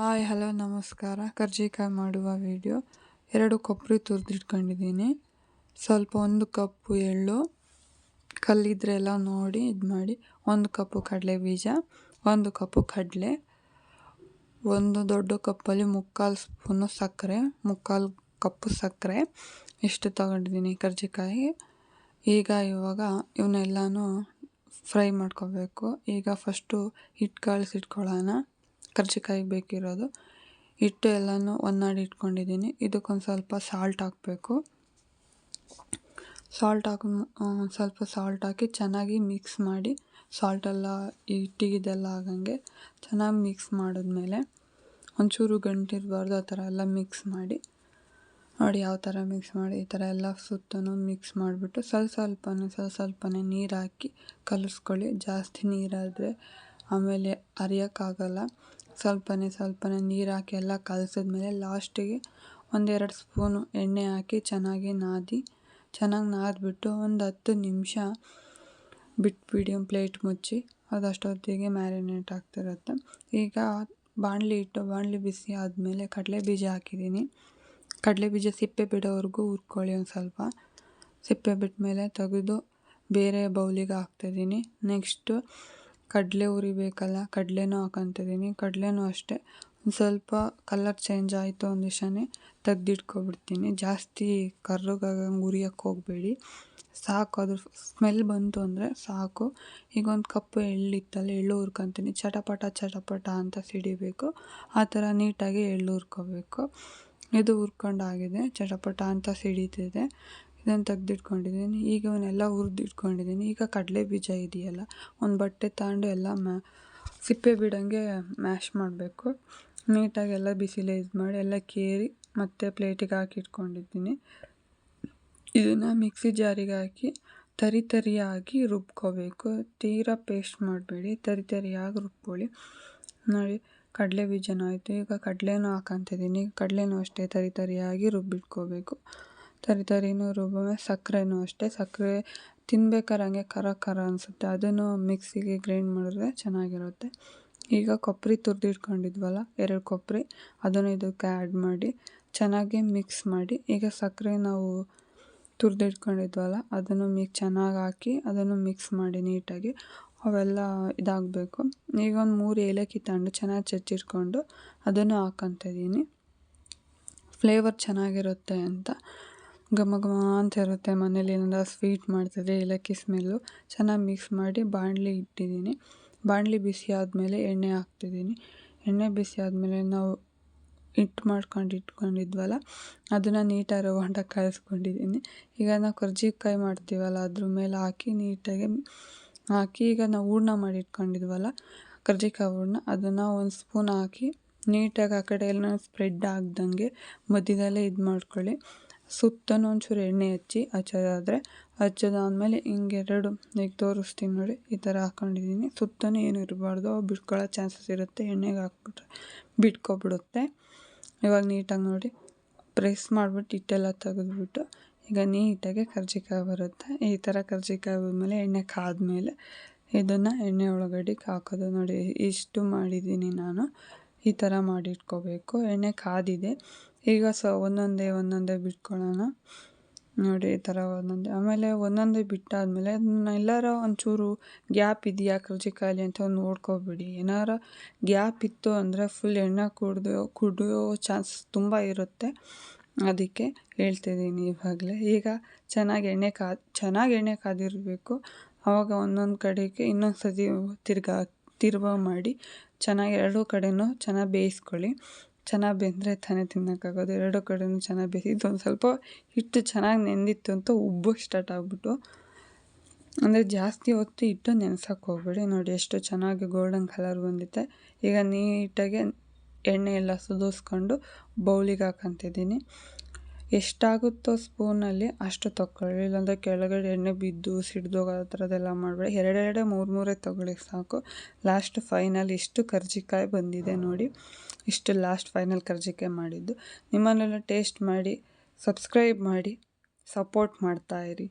Hi, hello, ನಮಸ್ಕಾರ. ಕರ್ಜಿಕಾಯಿ ಮಾಡುವ video. ಎರಡು ಕೊಬ್ಬರಿ ತುರಿದಿಟ್ಕೊಂಡಿದ್ದೀನಿ. ಸ್ವಲ್ಪ ಒಂದು ಕಪ್ಪು ಎಳ್ಳು, ಕಲ್ಲಿದ್ರೆ ಎಲ್ಲ ನೋಡಿ ಇದು ಮಾಡಿ. ಒಂದು ಕಪ್ಪು ಕಡಲೆ ಬೀಜ, ಒಂದು ಕಪ್ಪು ಕಡಲೆ, ಒಂದು ದೊಡ್ಡ ಕಪ್ಪಲ್ಲಿ ಮುಕ್ಕಾಲು ಸ್ಪೂನು ಸಕ್ಕರೆ, ಮುಕ್ಕಾಲು ಕಪ್ಪು ಸಕ್ಕರೆ ಇಷ್ಟು ತಗೊಂಡಿದ್ದೀನಿ ಕರ್ಜಿಕಾಯಿ. ಈಗ ಇವಾಗ ಇವನ್ನೆಲ್ಲನೂ ಫ್ರೈ ಮಾಡ್ಕೋಬೇಕು. ಈಗ ಫಸ್ಟು ಹಿಟ್ಟು ಕಳಿಸಿಟ್ಕೊಳ್ಳೋಣ. ಕರ್ಜಿಕಾಯಿ ಬೇಕಿರೋದು. ಹಿಟ್ಟು ಎಲ್ಲನೂ ಒಂದಾಡಿ ಇಟ್ಕೊಂಡಿದ್ದೀನಿ. ಇದಕ್ಕೊಂದು ಸ್ವಲ್ಪ ಸಾಲ್ಟ್ ಹಾಕಬೇಕು. ಸಾಲ್ಟ್ ಹಾಕಿ ಸ್ವಲ್ಪ ಸಾಲ್ಟ್ ಹಾಕಿ ಚೆನ್ನಾಗಿ ಮಿಕ್ಸ್ ಮಾಡಿ ಸಾಲ್ಟೆಲ್ಲ ಹಿಟ್ಟಿಗಿದೆಲ್ಲ ಆಗಂಗೆ ಚೆನ್ನಾಗಿ ಮಿಕ್ಸ್ ಮಾಡಿದ್ಮೇಲೆ ಒಂಚೂರು ಗಂಟಿರಬಾರ್ದು ಆ ಥರ ಎಲ್ಲ ಮಿಕ್ಸ್ ಮಾಡಿ. ನೋಡಿ ಯಾವ ಥರ ಮಿಕ್ಸ್ ಮಾಡಿ, ಈ ಥರ ಎಲ್ಲ ಸುತ್ತೂ ಮಿಕ್ಸ್ ಮಾಡಿಬಿಟ್ಟು ಸ್ವಲ್ಪ ಸ್ವಲ್ಪನೇ ಸ್ವಲ್ಪ ಸ್ವಲ್ಪನೇ ನೀರು ಹಾಕಿ ಕಲಿಸ್ಕೊಳ್ಳಿ. ಜಾಸ್ತಿ ನೀರಾದರೆ ಆಮೇಲೆ ಅರಿಯೋಕ್ಕಾಗಲ್ಲ. ಸ್ವಲ್ಪನೇ ಸ್ವಲ್ಪನೇ ನೀರು ಹಾಕಿ ಎಲ್ಲ ಕಲಸಿದ್ಮೇಲೆ ಲಾಸ್ಟಿಗೆ ಒಂದೆರಡು ಸ್ಪೂನು ಎಣ್ಣೆ ಹಾಕಿ ಚೆನ್ನಾಗಿ ನಾದಿ, ಚೆನ್ನಾಗಿ ನಾದಿಬಿಟ್ಟು ಒಂದು ಹತ್ತು ನಿಮಿಷ ಬಿಟ್ಬಿಡಿ, ಒಂದು ಪ್ಲೇಟ್ ಮುಚ್ಚಿ. ಅದಷ್ಟೊತ್ತಿಗೆ ಮ್ಯಾರಿನೇಟ್ ಆಗ್ತಿರುತ್ತೆ. ಈಗ ಬಾಣಲಿ ಇಟ್ಟು ಬಾಣಲಿ ಬಿಸಿ ಆದಮೇಲೆ ಕಡಲೆ ಬೀಜ ಹಾಕಿದ್ದೀನಿ. ಕಡಲೆ ಬೀಜ ಸಿಪ್ಪೆ ಬಿಡೋವರೆಗೂ ಹುರ್ಕೊಳ್ಳಿ ಒಂದು ಸ್ವಲ್ಪ. ಸಿಪ್ಪೆ ಬಿಟ್ಟ ಮೇಲೆ ತೆಗೆದು ಬೇರೆ ಬೌಲಿಗೆ ಹಾಕ್ತಿದ್ದೀನಿ. ನೆಕ್ಸ್ಟು ಕಡಲೆ ಹುರಿಬೇಕಲ್ಲ ಕಡಲೆನೂ ಹಾಕೊತಿದ್ದೀನಿ. ಕಡಲೆನೂ ಅಷ್ಟೇ. ಒಂದು ಸ್ವಲ್ಪ ಕಲರ್ ಚೇಂಜ್ ಆಯಿತು ಅಂದಿಕ್ಷಣ ತೆಗ್ದಿಟ್ಕೊಬಿಡ್ತೀನಿ. ಜಾಸ್ತಿ ಕರ್ರಗಾಗಂಗೆ ಉರಿಯೋಕ್ಕೆ ಹೋಗಬೇಡಿ. ಸಾಕು, ಅದ್ರ ಸ್ಮೆಲ್ ಬಂತು ಅಂದರೆ ಸಾಕು. ಈಗ ಒಂದು ಕಪ್ ಎಳ್ಳಿತ್ತಲ್ಲ, ಎಳ್ಳು ಹುರ್ಕೊತೀನಿ. ಚಟಪಟ ಚಟಪಟ ಅಂತ ಸಿಡಿಬೇಕು. ಆ ಥರ ನೀಟಾಗಿ ಎಳ್ಳು ಹುರ್ಕೋಬೇಕು. ಇದು ಹುರ್ಕೊಂಡಾಗಿದೆ ಚಟಪಟ ಅಂತ ಸಿಡಿತಿದೆ. ಇದನ್ನು ತೆಗೆದಿಟ್ಕೊಂಡಿದ್ದೀನಿ, ಈಗ ಅವನ್ನೆಲ್ಲ ಹುರಿದಿಟ್ಕೊಂಡಿದ್ದೀನಿ. ಈಗ ಕಡಲೆ ಬೀಜ ಇದೆಯಲ್ಲ, ಒಂದು ಬಟ್ಟೆ ತಗೊಂಡು ಎಲ್ಲ ಮ್ಯಾ ಸಿಪ್ಪೆ ಬಿಡೋಂಗೆ ಮ್ಯಾಶ್ ಮಾಡಬೇಕು. ನೀಟಾಗಿ ಎಲ್ಲ ಬಿಸಿಲೇ ಇದು ಮಾಡಿ ಎಲ್ಲ ಕೇರಿ ಮತ್ತು ಪ್ಲೇಟಿಗೆ ಹಾಕಿ ಇಟ್ಕೊಂಡಿದ್ದೀನಿ ಇದನ್ನು ಮಿಕ್ಸಿ ಜಾರಿಗೆ ಹಾಕಿ ತರಿ ತರಿಯಾಗಿ ರುಬ್ಕೋಬೇಕು. ತೀರಾ ಪೇಸ್ಟ್ ಮಾಡಬೇಡಿ, ತರಿ ತರಿಯಾಗಿ ರುಬ್ಕೊಳ್ಳಿ. ನೋಡಿ, ಕಡಲೆ ಬೀಜನೂ ಆಯಿತು. ಈಗ ಕಡಲೆನೂ ಹಾಕಂತಿದ್ದೀನಿ ಕಡಲೆನೂ ಅಷ್ಟೇ ತರಿ ತರಿಯಾಗಿ ರುಬ್ಬಿಟ್ಕೋಬೇಕು. ತರಿ ತರಿನೂ ರುಬ್ಬೋಮೆ ಸಕ್ಕರೆನೂ ಅಷ್ಟೇ. ಸಕ್ಕರೆ ತಿನ್ಬೇಕಾದ್ರೆ ಹಂಗೆ ಖರ ಖರ ಅನಿಸುತ್ತೆ. ಅದನ್ನು ಮಿಕ್ಸಿಗೆ ಗ್ರೈಂಡ್ ಮಾಡಿದ್ರೆ ಚೆನ್ನಾಗಿರುತ್ತೆ. ಈಗ ಕೊಬ್ಬರಿ ತುರಿದಿಟ್ಕೊಂಡಿದ್ವಲ್ಲ, ಎರಡು ಕೊಬ್ಬರಿ, ಅದನ್ನು ಇದಕ್ಕೆ ಆ್ಯಡ್ ಮಾಡಿ, ಚೆನ್ನಾಗಿ ಮಿಕ್ಸ್ ಮಾಡಿ, ಈಗ ಸಕ್ಕರೆ ನಾವು ತುರಿದಿಟ್ಕೊಂಡಿದ್ವಲ್ಲ, ಅದನ್ನು ಮಿಕ್ ಚೆನ್ನಾಗಿ ಹಾಕಿ ಅದನ್ನು ಮಿಕ್ಸ್ ಮಾಡಿ ನೀಟಾಗಿ ಅವೆಲ್ಲ ಇದಾಗಬೇಕು. ಈಗ ಒಂದು ಮೂರು ಏಲಕ್ಕಿ ತಗೊಂಡು ಚೆನ್ನಾಗಿ ಚಚ್ಚಿಟ್ಕೊಂಡು ಅದನ್ನು ಹಾಕ್ಕೊತಿದ್ದೀನಿ ಫ್ಲೇವರ್ ಚೆನ್ನಾಗಿರುತ್ತೆ ಅಂತ. ಘಮ ಘಮ ಅಂತ ಇರುತ್ತೆ ಮನೇಲಿ ಏನಾರ ಸ್ವೀಟ್ ಮಾಡ್ತಿದ್ರೆ ಏಲಕ್ಕಿ ಸ್ಮೆಲ್ಲು. ಚೆನ್ನಾಗಿ ಮಿಕ್ಸ್ ಮಾಡಿ ಬಾಣಲಿ ಇಟ್ಟಿದ್ದೀನಿ. ಬಾಣಲಿ ಬಿಸಿ ಆದಮೇಲೆ ಎಣ್ಣೆ ಹಾಕ್ತಿದ್ದೀನಿ. ಎಣ್ಣೆ ಬಿಸಿ ಆದಮೇಲೆ ನಾವು ಹಿಟ್ಟು ಮಾಡ್ಕೊಂಡು ಇಟ್ಕೊಂಡಿದ್ವಲ್ಲ, ಅದನ್ನು ನೀಟಾಗಿ ರವಾಂಡ ಕಲಿಸ್ಕೊಂಡಿದ್ದೀನಿ ಈಗ ನಾವು ಕರ್ಜಿಕಾಯಿ ಮಾಡ್ತೀವಲ್ಲ, ಅದ್ರ ಮೇಲೆ ಹಾಕಿ ನೀಟಾಗಿ ಹಾಕಿ ಈಗ ನಾವು ಹೂರ್ಣ ಮಾಡಿ ಇಟ್ಕೊಂಡಿದ್ವಲ್ಲ, ಕರ್ಜಿಕಾಯಿ ಹೂರ್ಣ, ಅದನ್ನು ಒಂದು ಸ್ಪೂನ್ ಹಾಕಿ ನೀಟಾಗಿ ಆ ಕಡೆ ಎಲ್ಲ ಸ್ಪ್ರೆಡ್ ಆಗ್ದಂಗೆ ಮಧ್ಯದಲ್ಲೇ ಇದು ಮಾಡ್ಕೊಳ್ಳಿ ಸುತ್ತಲೂ ಒಂಚೂರು ಎಣ್ಣೆ ಹಚ್ಚಿ ಹಚ್ಚೋದಾದರೆ ಹಚ್ಚೋದಾದ್ಮೇಲೆ ಹಿಂಗೆ ಎರಡು ಈಗ ತೋರಿಸ್ತೀನಿ ನೋಡಿ ಈ ಥರ ಹಾಕ್ಕೊಂಡಿದ್ದೀನಿ ಸುತ್ತಲೂ ಏನು ಇರಬಾರ್ದು, ಬಿಟ್ಕೊಳ್ಳೋ ಚಾನ್ಸಸ್ ಇರುತ್ತೆ, ಎಣ್ಣೆಗೆ ಹಾಕ್ಬಿಟ್ರೆ ಬಿಟ್ಕೊಬಿಡುತ್ತೆ. ಇವಾಗ ನೀಟಾಗಿ ನೋಡಿ ಪ್ರೆಸ್ ಮಾಡಿಬಿಟ್ಟು ಹಿಟ್ಟೆಲ್ಲ ತೆಗೆದ್ಬಿಟ್ಟು ಈಗ ನೀಟಾಗಿ ಕರ್ಜಿಕಾಯಿ ಬರುತ್ತೆ. ಈ ಥರ ಕರ್ಜಿಕಾಯಿ ಬಂದಮೇಲೆ ಎಣ್ಣೆ ಕಾದ್ಮೇಲೆ ಇದನ್ನು ಎಣ್ಣೆ ಒಳಗಡೆ ಹಾಕೋದು ನೋಡಿ. ಇಷ್ಟು ಮಾಡಿದ್ದೀನಿ ನಾನು. ಈ ಥರ ಮಾಡಿಟ್ಕೋಬೇಕು ಎಣ್ಣೆ ಕಾದಿದೆ. ಈಗ ಸ ಒಂದೊಂದೇ ಒಂದೊಂದೇ ಬಿಟ್ಕೊಳ್ಳೋಣ. ನೋಡಿ, ಈ ಥರ ಒಂದೊಂದೇ. ಆಮೇಲೆ ಒಂದೊಂದೇ ಬಿಟ್ಟಾದಮೇಲೆ ಎಲ್ಲಾರ ಒಂಚೂರು ಗ್ಯಾಪ್ ಇದೆಯಾ ಕರ್ಜಿಕಾಯಲ್ಲಿ ಅಂತ ಒಂದು ನೋಡ್ಕೊಬಿಡಿ. ಏನಾರ ಗ್ಯಾಪ್ ಇತ್ತು ಅಂದರೆ ಫುಲ್ ಎಣ್ಣೆ ಕುಡಿದು, ಕುಡಿಯೋ ಚಾನ್ಸ್ ತುಂಬ ಇರುತ್ತೆ. ಅದಕ್ಕೆ ಹೇಳ್ತಿದ್ದೀನಿ ಇವಾಗಲೇ. ಈಗ ಚೆನ್ನಾಗಿ ಎಣ್ಣೆ ಕಾ, ಚೆನ್ನಾಗಿ ಎಣ್ಣೆ ಕಾದಿರಬೇಕು. ಆವಾಗ ಒಂದೊಂದು ಕಡೆಗೆ ಇನ್ನೊಂದು ಸತಿ ತಿರ್ಗಾ ತಿರ್ವ ಮಾಡಿ ಚೆನ್ನಾಗಿ ಎರಡೂ ಕಡೆಯೂ ಚೆನ್ನಾಗಿ ಬೇಯಿಸ್ಕೊಳ್ಳಿ. ಚೆನ್ನಾಗಿ ಬೆಂದರೆ ತಾನೇ ತಿನ್ನೋಕ್ಕಾಗೋದು. ಎರಡು ಕಡೆಯೂ ಚೆನ್ನಾಗಿ ಬೆಂದಿದ್ದು ಒಂದು ಸ್ವಲ್ಪ ಹಿಟ್ಟು ಚೆನ್ನಾಗಿ ನೆಂದಿತ್ತು ಅಂತ ಉಬ್ಬಕ್ಕೆ ಸ್ಟಾರ್ಟ್ ಆಗಿಬಿಟ್ಟು. ಅಂದರೆ ಜಾಸ್ತಿ ಹೊತ್ತು ಹಿಟ್ಟು ನೆನೆಸೋಕೆ ಹೋಗ್ಬೇಡಿ. ನೋಡಿ ಎಷ್ಟು ಚೆನ್ನಾಗಿ ಗೋಲ್ಡನ್ ಕಲರ್ ಬಂದಿದೆ ಈಗ ನೀಟಾಗಿ ಎಣ್ಣೆ ಎಲ್ಲ ಸುದಿಸ್ಕೊಂಡು ಬೌಲಿಗೆ ಹಾಕೊಂತಿದ್ದೀನಿ. ಎಷ್ಟಾಗುತ್ತೋ ಸ್ಪೂನಲ್ಲಿ ಅಷ್ಟು ತಗೊಳ್ಳಿ. ಇಲ್ಲಾಂದರೆ ಕೆಳಗಡೆ ಎಣ್ಣೆ ಬಿದ್ದು ಸಿಡ್ದೋಗೋ ಆ ಥರದ್ದೆಲ್ಲ ಮಾಡಬೇಡಿ. ಎರಡೆರಡೆ ಮೂರು ಮೂರೇ ತಗೊಳ್ಳಿ ಸಾಕು. ಲಾಸ್ಟ್ ಫೈನಲ್ ಇಷ್ಟು ಕರ್ಜಿಕಾಯಿ ಬಂದಿದೆ ನೋಡಿ. ಇಷ್ಟು ಲಾಸ್ಟ್ ಫೈನಲ್ ಕರ್ಜಿಕಾಯಿ ಮಾಡಿದ್ದು. ನಿಮ್ಮನ್ನೆಲ್ಲ ಟೇಸ್ಟ್ ಮಾಡಿ, ಸಬ್ಸ್ಕ್ರೈಬ್ ಮಾಡಿ, ಸಪೋರ್ಟ್ ಮಾಡ್ತಾಯಿರಿ